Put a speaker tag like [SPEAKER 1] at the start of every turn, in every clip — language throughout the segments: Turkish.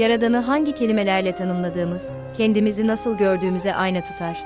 [SPEAKER 1] Yaradanı hangi kelimelerle tanımladığımız, kendimizi nasıl gördüğümüze ayna tutar.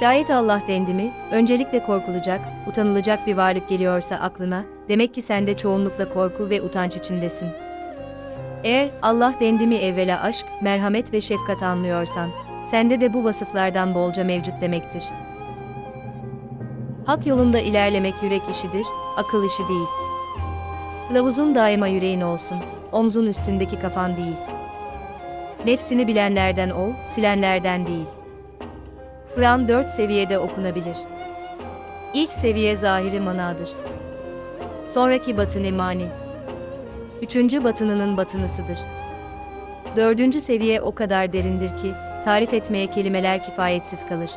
[SPEAKER 1] Şayet Allah dendi mi, öncelikle korkulacak, utanılacak bir varlık geliyorsa aklına, demek ki sen de çoğunlukla korku ve utanç içindesin. Eğer Allah dendi mi evvela aşk, merhamet ve şefkat anlıyorsan, sende de bu vasıflardan bolca mevcut demektir. Hak yolunda ilerlemek yürek işidir, akıl işi değil. Kılavuzun daima yüreğin olsun, omzun üstündeki kafan değil. Nefsini bilenlerden ol, silenlerden değil. Kur'an dört seviyede okunabilir. İlk seviye zahiri manadır. Sonraki batını mani. Üçüncü batınının batınısıdır. Dördüncü seviye o kadar derindir ki, tarif etmeye kelimeler kifayetsiz kalır.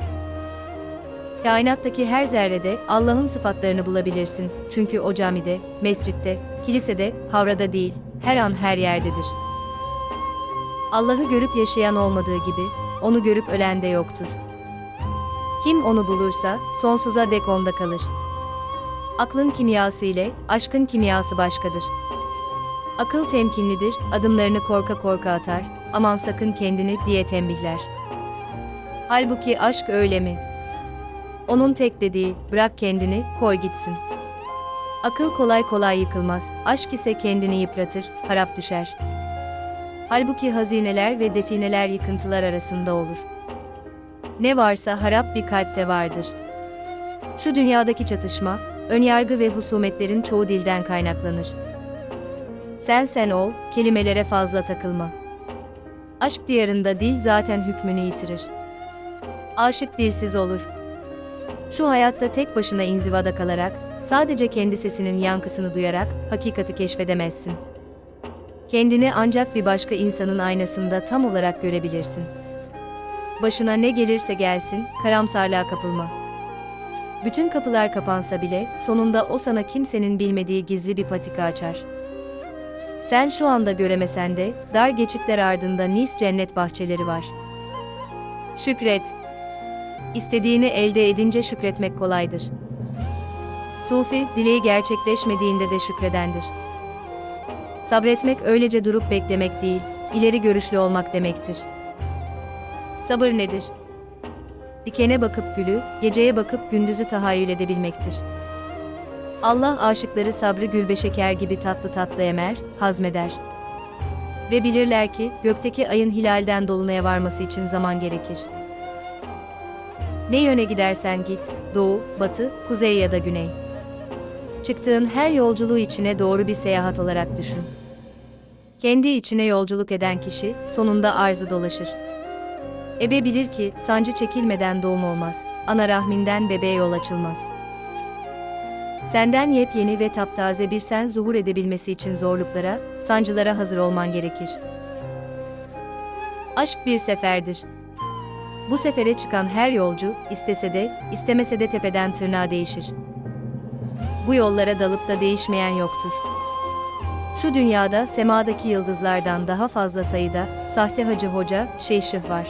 [SPEAKER 1] Kainattaki her zerrede Allah'ın sıfatlarını bulabilirsin. Çünkü o camide, mescitte, kilisede, havrada değil, her an her yerdedir. Allah'ı görüp yaşayan olmadığı gibi, onu görüp ölen de yoktur. Kim onu bulursa, sonsuza dek onda kalır. Aklın kimyası ile, aşkın kimyası başkadır. Akıl temkinlidir, adımlarını korka korka atar, aman sakın kendini diye tembihler. Halbuki aşk öyle mi? Onun tek dediği, bırak kendini, koy gitsin. Akıl kolay kolay yıkılmaz, aşk ise kendini yıpratır, harap düşer. Halbuki hazineler ve defineler yıkıntılar arasında olur. Ne varsa harap bir kalpte vardır. Şu dünyadaki çatışma, önyargı ve husumetlerin çoğu dilden kaynaklanır. Sen sen ol, kelimelere fazla takılma. Aşk diyarında dil zaten hükmünü yitirir. Aşık dilsiz olur. Şu hayatta tek başına inzivada kalarak, sadece kendi sesinin yankısını duyarak hakikati keşfedemezsin. Kendini ancak bir başka insanın aynasında tam olarak görebilirsin. Başına ne gelirse gelsin, karamsarlığa kapılma. Bütün kapılar kapansa bile, sonunda o sana kimsenin bilmediği gizli bir patika açar. Sen şu anda göremesen de, dar geçitler ardında nis cennet bahçeleri var. Şükret. İstediğini elde edince şükretmek kolaydır. Sufi, dileği gerçekleşmediğinde de şükredendir. Sabretmek öylece durup beklemek değil, ileri görüşlü olmak demektir. Sabır nedir? Dikene bakıp gülü, geceye bakıp gündüzü tahayyül edebilmektir. Allah aşıkları sabrı gülbe şeker gibi tatlı tatlı emer, hazmeder. Ve bilirler ki, gökteki ayın hilalden dolunaya varması için zaman gerekir. Ne yöne gidersen git, doğu, batı, kuzey ya da güney. Çıktığın her yolculuğu içine doğru bir seyahat olarak düşün. Kendi içine yolculuk eden kişi, sonunda arzı dolaşır. Ebe bilir ki, sancı çekilmeden doğum olmaz, ana rahminden bebeğe yol açılmaz. Senden yepyeni ve taptaze bir sen zuhur edebilmesi için zorluklara, sancılara hazır olman gerekir. Aşk bir seferdir. Bu sefere çıkan her yolcu, istese de, istemese de tepeden tırnağa değişir. Bu yollara dalıp da değişmeyen yoktur. Şu dünyada semadaki yıldızlardan daha fazla sayıda sahte hacı hoca, şeyşih var.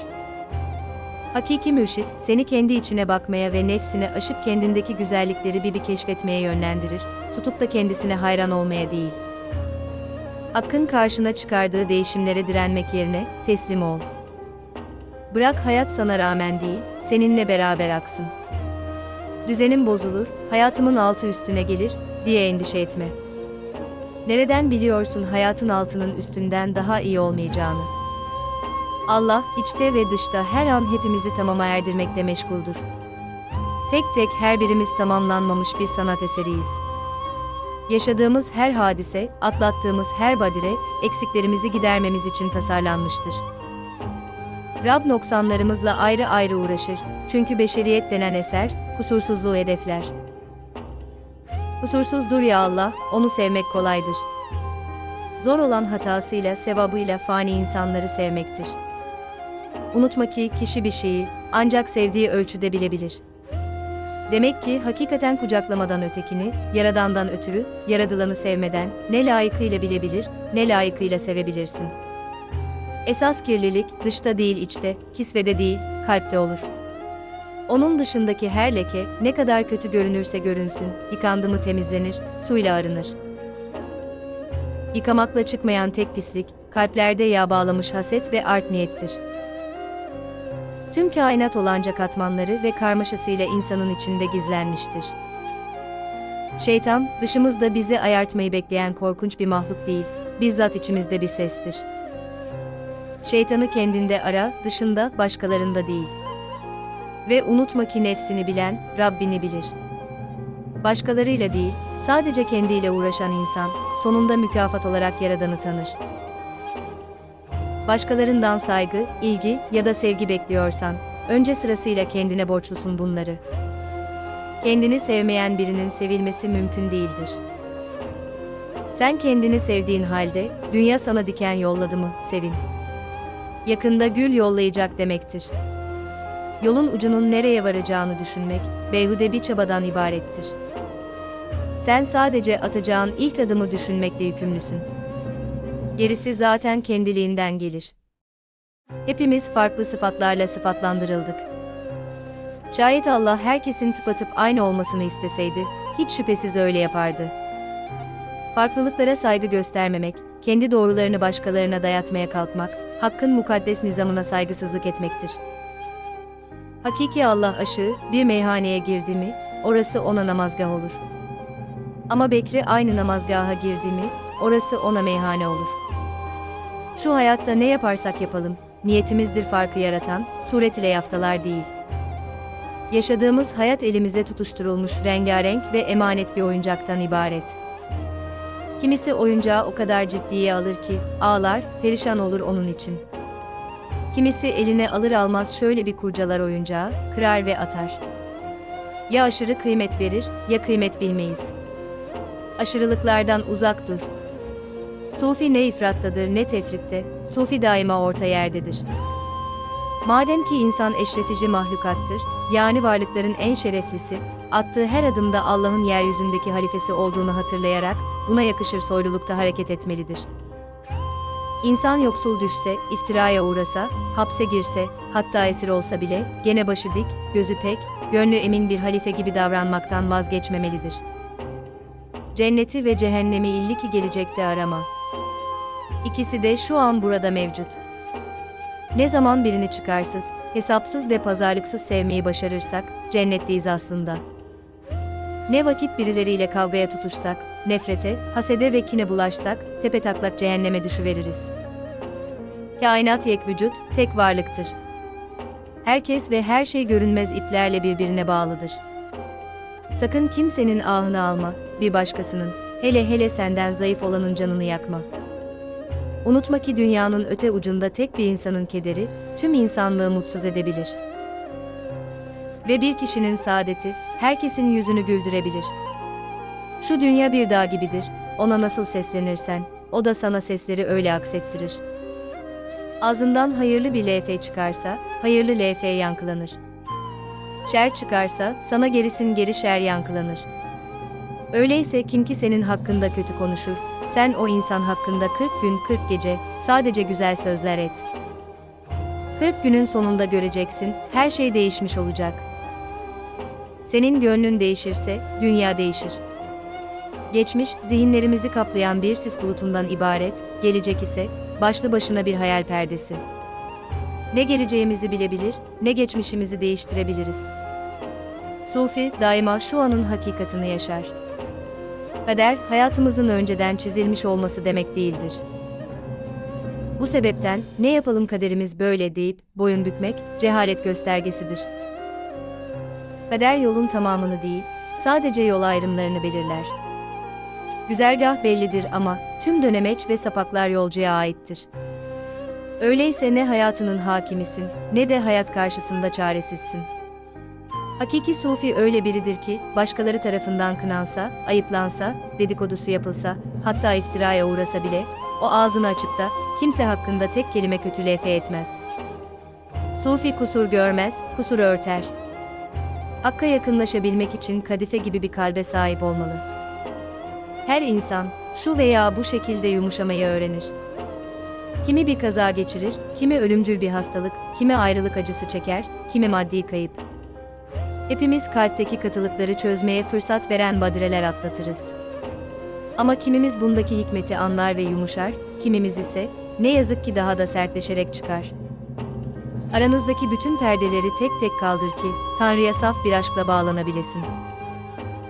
[SPEAKER 1] Hakiki mürşit, seni kendi içine bakmaya ve nefsine aşıp kendindeki güzellikleri bir bir keşfetmeye yönlendirir, tutup da kendisine hayran olmaya değil. Hakkın karşına çıkardığı değişimlere direnmek yerine, teslim ol. Bırak hayat sana rağmen değil, seninle beraber aksın. Düzenim bozulur, hayatımın altı üstüne gelir, diye endişe etme. Nereden biliyorsun hayatın altının üstünden daha iyi olmayacağını? Allah, içte ve dışta her an hepimizi tamama erdirmekle meşguldür. Tek tek her birimiz tamamlanmamış bir sanat eseriyiz. Yaşadığımız her hadise, atlattığımız her badire, eksiklerimizi gidermemiz için tasarlanmıştır. Rab noksanlarımızla ayrı ayrı uğraşır. Çünkü beşeriyet denen eser, kusursuzluğu hedefler. Kusursuzdur ya Allah, onu sevmek kolaydır. Zor olan hatasıyla, sevabıyla fani insanları sevmektir. Unutma ki kişi bir şeyi ancak sevdiği ölçüde bilebilir. Demek ki hakikaten kucaklamadan ötekini, yaradandan ötürü, yaradılanı sevmeden ne layıkıyla bilebilir, ne layıkıyla sevebilirsin. Esas kirlilik dışta değil içte, kisvede değil, kalpte olur. Onun dışındaki her leke ne kadar kötü görünürse görünsün, yıkandı mı temizlenir, suyla arınır. Yıkamakla çıkmayan tek pislik, kalplerde yağ bağlamış haset ve art niyettir. Tüm kainat olanca katmanları ve karmaşasıyla insanın içinde gizlenmiştir. Şeytan, dışımızda bizi ayartmayı bekleyen korkunç bir mahluk değil, bizzat içimizde bir sestir. Şeytanı kendinde ara, dışında, başkalarında değil. Ve unutma ki nefsini bilen, Rabbini bilir. Başkalarıyla değil, sadece kendiyle uğraşan insan, sonunda mükafat olarak Yaradan'ı tanır. Başkalarından saygı, ilgi ya da sevgi bekliyorsan, önce sırasıyla kendine borçlusun bunları. Kendini sevmeyen birinin sevilmesi mümkün değildir. Sen kendini sevdiğin halde, dünya sana diken yolladı mı, sevin. Yakında gül yollayacak demektir. Yolun ucunun nereye varacağını düşünmek, beyhude bir çabadan ibarettir. Sen sadece atacağın ilk adımı düşünmekle yükümlüsün. Gerisi zaten kendiliğinden gelir. Hepimiz farklı sıfatlarla sıfatlandırıldık. Şayet Allah herkesin tıpatıp aynı olmasını isteseydi, hiç şüphesiz öyle yapardı. Farklılıklara saygı göstermemek, kendi doğrularını başkalarına dayatmaya kalkmak, hakkın mukaddes nizamına saygısızlık etmektir. Hakiki Allah aşığı bir meyhaneye girdi mi, orası ona namazgah olur. Ama Bekri aynı namazgaha girdi mi, orası ona meyhane olur. Şu hayatta ne yaparsak yapalım, niyetimizdir farkı yaratan, suret ile yaftalar değil. Yaşadığımız hayat elimize tutuşturulmuş rengarenk ve emanet bir oyuncaktan ibaret. Kimisi oyuncağı o kadar ciddiye alır ki, ağlar, perişan olur onun için. Kimisi eline alır almaz şöyle bir kurcalar oyuncağı, kırar ve atar. Ya aşırı kıymet verir, ya kıymet bilmeyiz. Aşırılıklardan uzak dur. Sufi ne ifrattadır ne tefritte, Sufi daima orta yerdedir. Madem ki insan eşretici mahlukattır, yani varlıkların en şereflisi, attığı her adımda Allah'ın yeryüzündeki halifesi olduğunu hatırlayarak, buna yakışır soylulukta hareket etmelidir. İnsan yoksul düşse, iftiraya uğrasa, hapse girse, hatta esir olsa bile, gene başı dik, gözü pek, gönlü emin bir halife gibi davranmaktan vazgeçmemelidir. Cenneti ve cehennemi illi ki gelecekte arama. İkisi de şu an burada mevcut. Ne zaman birini çıkarsız, hesapsız ve pazarlıksız sevmeyi başarırsak, cennetteyiz aslında. Ne vakit birileriyle kavgaya tutuşsak, nefrete, hasede ve kine bulaşsak, tepetaklak cehenneme düşüveririz. Kainat yek vücut, tek varlıktır. Herkes ve her şey görünmez iplerle birbirine bağlıdır. Sakın kimsenin ahını alma, bir başkasının, hele hele senden zayıf olanın canını yakma. Unutma ki dünyanın öte ucunda tek bir insanın kederi, tüm insanlığı mutsuz edebilir. Ve bir kişinin saadeti, herkesin yüzünü güldürebilir. Şu dünya bir dağ gibidir, ona nasıl seslenirsen, o da sana sesleri öyle aksettirir. Ağzından hayırlı bir LF çıkarsa, hayırlı LF yankılanır. Şer çıkarsa, sana gerisin geri şer yankılanır. Öyleyse kim ki senin hakkında kötü konuşur, sen o insan hakkında 40 gün 40 gece sadece güzel sözler et. 40 günün sonunda göreceksin, her şey değişmiş olacak. Senin gönlün değişirse, dünya değişir. Geçmiş, zihinlerimizi kaplayan bir sis bulutundan ibaret, gelecek ise, başlı başına bir hayal perdesi. Ne geleceğimizi bilebilir, ne geçmişimizi değiştirebiliriz. Sufi, daima şu anın hakikatini yaşar. Kader, hayatımızın önceden çizilmiş olması demek değildir. Bu sebepten, ne yapalım kaderimiz böyle deyip, boyun bükmek, cehalet göstergesidir. Kader yolun tamamını değil, sadece yol ayrımlarını belirler. Güzergah bellidir ama, tüm dönemeç ve sapaklar yolcuya aittir. Öyleyse ne hayatının hakimisin, ne de hayat karşısında çaresizsin. Hakiki sufi öyle biridir ki, başkaları tarafından kınansa, ayıplansa, dedikodusu yapılsa, hatta iftiraya uğrasa bile, o ağzını açıp da, kimse hakkında tek kelime kötü lefe etmez. Sufi kusur görmez, kusur örter. Hakka yakınlaşabilmek için kadife gibi bir kalbe sahip olmalı. Her insan, şu veya bu şekilde yumuşamayı öğrenir. Kimi bir kaza geçirir, kimi ölümcül bir hastalık, kimi ayrılık acısı çeker, kimi maddi kayıp. Hepimiz kalpteki katılıkları çözmeye fırsat veren badireler atlatırız. Ama kimimiz bundaki hikmeti anlar ve yumuşar, kimimiz ise ne yazık ki daha da sertleşerek çıkar. Aranızdaki bütün perdeleri tek tek kaldır ki Tanrı'ya saf bir aşkla bağlanabilesin.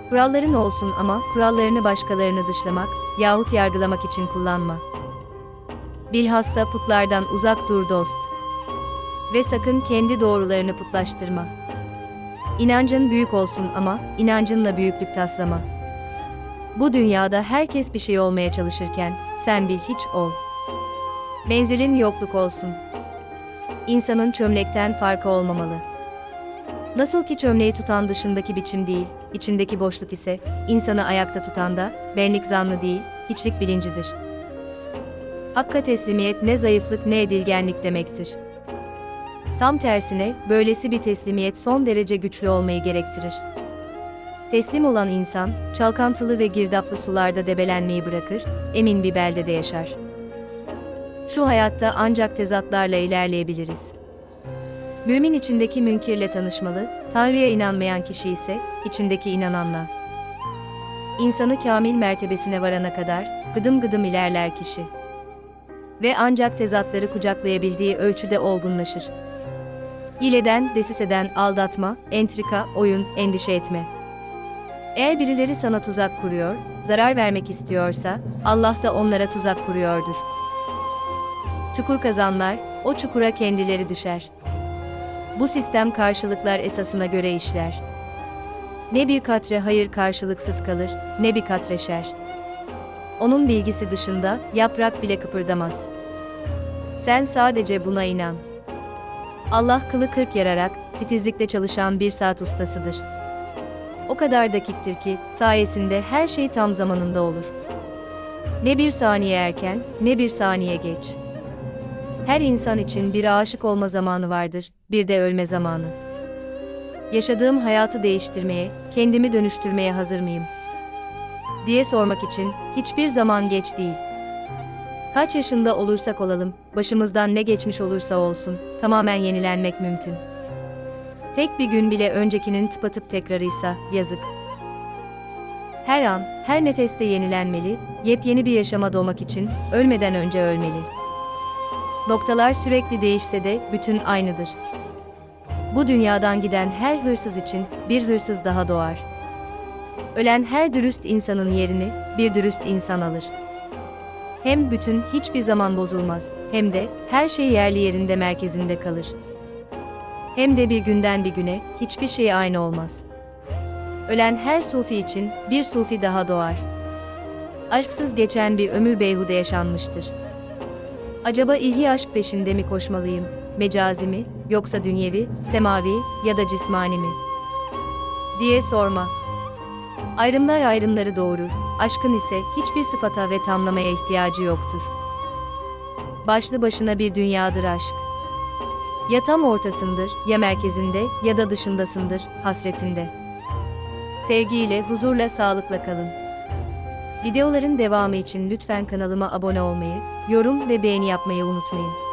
[SPEAKER 1] Kuralların olsun ama kurallarını başkalarını dışlamak yahut yargılamak için kullanma. Bilhassa putlardan uzak dur dost. Ve sakın kendi doğrularını putlaştırma. İnancın büyük olsun ama inancınla büyüklük taslama. Bu dünyada herkes bir şey olmaya çalışırken sen bil hiç ol. Menzilin yokluk olsun. İnsanın çömlekten farkı olmamalı. Nasıl ki çömleği tutan dışındaki biçim değil, içindeki boşluk ise insanı ayakta tutan da benlik zannı değil, hiçlik bilincidir. Hakka teslimiyet ne zayıflık ne edilgenlik demektir. Tam tersine, böylesi bir teslimiyet son derece güçlü olmayı gerektirir. Teslim olan insan, çalkantılı ve girdaplı sularda debelenmeyi bırakır, emin bir beldede yaşar. Şu hayatta ancak tezatlarla ilerleyebiliriz. Mümin içindeki münkirle tanışmalı, Tanrı'ya inanmayan kişi ise, içindeki inananla. İnsanı kamil mertebesine varana kadar, gıdım gıdım ilerler kişi. Ve ancak tezatları kucaklayabildiği ölçüde olgunlaşır. Hileden, desiseden, aldatma, entrika, oyun, endişe etme. Eğer birileri sana tuzak kuruyor, zarar vermek istiyorsa, Allah da onlara tuzak kuruyordur. Çukur kazanlar, o çukura kendileri düşer. Bu sistem karşılıklar esasına göre işler. Ne bir katre hayır karşılıksız kalır, ne bir katre şer. Onun bilgisi dışında yaprak bile kıpırdamaz. Sen sadece buna inan. Allah kılı kırk yararak, titizlikle çalışan bir saat ustasıdır. O kadar dakiktir ki, sayesinde her şey tam zamanında olur. Ne bir saniye erken, ne bir saniye geç. Her insan için bir aşık olma zamanı vardır, bir de ölme zamanı. Yaşadığım hayatı değiştirmeye, kendimi dönüştürmeye hazır mıyım? diye sormak için hiçbir zaman geç değil. Kaç yaşında olursak olalım, başımızdan ne geçmiş olursa olsun, tamamen yenilenmek mümkün. Tek bir gün bile öncekinin tıpatıp tekrarıysa, yazık. Her an, her nefeste yenilenmeli, yepyeni bir yaşama doğmak için, ölmeden önce ölmeli. Noktalar sürekli değişse de, bütün aynıdır. Bu dünyadan giden her hırsız için, bir hırsız daha doğar. Ölen her dürüst insanın yerini, bir dürüst insan alır. Hem bütün hiçbir zaman bozulmaz, hem de her şey yerli yerinde merkezinde kalır. Hem de bir günden bir güne hiçbir şey aynı olmaz. Ölen her sufi için bir sufi daha doğar. Aşksız geçen bir ömür beyhude yaşanmıştır. Acaba ihya aşk peşinde mi koşmalıyım, mecazi mi, yoksa dünyevi, semavi ya da cismani mi? Diye sorma. Ayrımlar ayrımları doğurur, aşkın ise hiçbir sıfata ve tamlamaya ihtiyacı yoktur. Başlı başına bir dünyadır aşk. Ya tam ortasındır, ya merkezinde, ya da dışındasındır, hasretinde. Sevgiyle, huzurla, sağlıkla kalın. Videoların devamı için lütfen kanalıma abone olmayı, yorum ve beğeni yapmayı unutmayın.